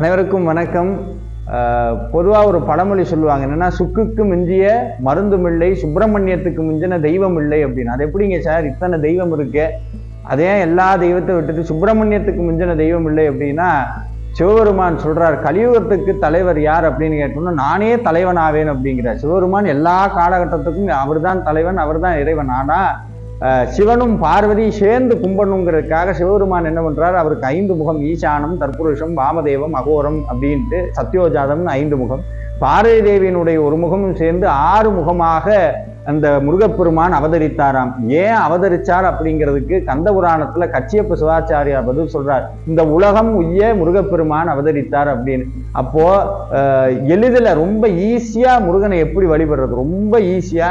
அனைவருக்கும் வணக்கம். பொதுவாக ஒரு பழமொழி சொல்லுவாங்க என்னன்னா சுக்குக்கு மிஞ்சிய மருந்தும் இல்லை சுப்பிரமணியத்துக்கு மிஞ்சின தெய்வம் இல்லை அப்படின்னு. அது எப்படிங்க சார்? இத்தனை தெய்வம் இருக்கு. அதே எல்லா தெய்வத்தை விட்டுட்டு சுப்பிரமணியத்துக்கு மிஞ்சின தெய்வம் இல்லை அப்படின்னா சிவபெருமான் சொல்றார் கலியுகத்துக்கு தலைவர் யார்? அப்படின்னு கேட்டோம்னா நானே தலைவன் ஆவேன் அப்படிங்கிறார். சிவபெருமான் எல்லா காலகட்டத்துக்கும் அவர்தான் தலைவன் அவர்தான் இறைவன். ஆனால் சிவனும் பார்வதி சேர்ந்து கும்பிடணுங்கிறதுக்காக சிவபெருமான் என்ன பண்ணுறார் அவருக்கு ஐந்து முகம் ஈசானம் தற்புருஷம் வாமதேவம் அகோரம் அப்படின்ட்டு சத்யோஜாதம்னு ஐந்து முகம். பார்வதி தேவியினுடைய ஒரு முகமும் சேர்ந்து ஆறு முகமாக அந்த முருகப்பெருமான் அவதரித்தாராம். ஏன் அவதரிச்சார் அப்படிங்கிறதுக்கு கந்த புராணத்துல கச்சியப்ப சிவாச்சாரியார் பதில் சொல்றார். இந்த உலகம் உய்ய முருகப்பெருமான் அவதரித்தார் அப்படின்னு. அப்போ எளிதில் ரொம்ப ஈஸியா முருகனை எப்படி வழிபடுறது? ரொம்ப ஈஸியா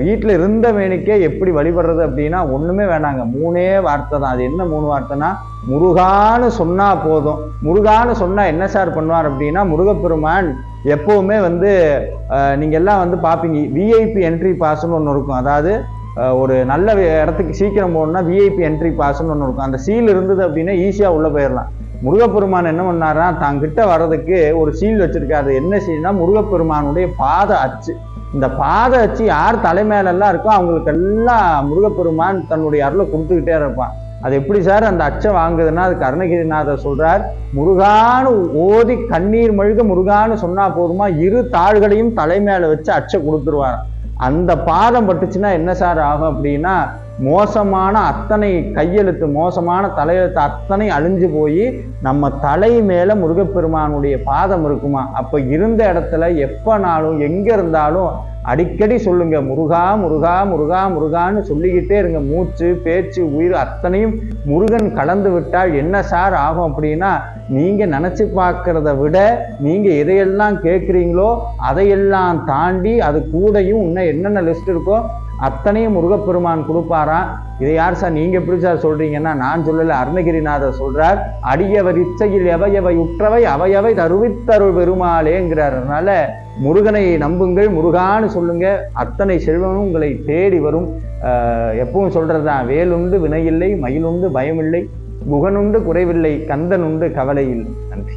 வீட்டில் இருந்த மேனிக்கே எப்படி வழிபடுறது அப்படின்னா ஒன்றுமே வேணாங்க. மூணே வார்த்தை தான். அது என்ன மூணு வார்த்தைனா முருகான்னு சொன்னால் போதும். முருகான்னு சொன்னால் என்ன சார் பண்ணுவார் அப்படின்னா முருகப்பெருமான் எப்போவுமே வந்து நீங்கள் எல்லாம் வந்து பார்ப்பீங்க விஐபி என்ட்ரி பாஸ்ன்னு ஒன்று இருக்கும். அதாவது ஒரு நல்ல இடத்துக்கு சீக்கிரம் போகணுன்னா விஐபி என்ட்ரி பாஸ்ன்னு ஒன்று இருக்கும். அந்த சீல் இருந்தது அப்படின்னா ஈஸியாக உள்ளே போயிடலாம். முருகப்பெருமான் என்ன பண்ணாருன்னா தாங்கிட்ட வர்றதுக்கு ஒரு சீல் வச்சிருக்காரு. என்ன சீல்னா முருகப்பெருமானுடைய பாத அச்சு. இந்த பாத அச்சு யார் தலைமையிலெல்லாம் இருக்கோ அவங்களுக்கு எல்லாம் முருகப்பெருமான் தன்னுடைய அருளை கொடுத்துக்கிட்டே இருப்பான். அது எப்படி சார்? அந்த அச்சை வாங்குதுன்னா அது கருணகிரிநாதர் சொல்றார் முருகானு ஓதி கண்ணீர் மழுக முருகான்னு சொன்னா போதுமா இரு தாள்களையும் தலைமையில வச்சு அச்சை கொடுத்துருவாராம். அந்த பாதம் பட்டுச்சுன்னா என்ன சார் ஆகும் அப்படின்னா மோசமான அத்தனை கையெழுத்து மோசமான தலையெழுத்து அத்தனை அழிஞ்சு போய் நம்ம தலை மேலே முருகப்பெருமானுடைய பாதம் இருக்குமா? அப்போ இருந்த இடத்துல எப்போனாலும் எங்கே இருந்தாலும் அடிக்கடி சொல்லுங்க முருகா முருகா முருகா முருகான்னு சொல்லிக்கிட்டே இருங்க. மூச்சு பேச்சு உயிர் அத்தனையும் முருகன் கலந்து விட்டால் என்ன சார் ஆகும் அப்படின்னா நீங்க நினைச்சு பார்க்கறத விட நீங்க எதையெல்லாம் கேட்குறீங்களோ அதையெல்லாம் தாண்டி அது கூடயும் இன்னும் என்னென்ன லிஸ்ட் இருக்கோ அத்தனையும் முருகப்பெருமான் கொடுப்பாராம் இதை யார் சார் நீங்கள் எப்படி சார் சொல்கிறீங்கன்னா நான் சொல்லலை அருணகிரிநாதர் சொல்கிறார் அடியவர் இச்சையில் எவையவை உற்றவை அவையவை தருவித்தருள் பெருமாளேங்கிறார் அதனால் முருகனை நம்புங்கள் முருகான்னு சொல்லுங்கள் அத்தனை செல்வமும் உங்களை தேடி வரும். எப்பவும் சொல்கிறது தான் வேலுண்டு வினையில்லை மயிலுண்டு பயமில்லை குகனுண்டு குறைவில்லை கந்தனுண்டு கவலை இல்லை நன்றி.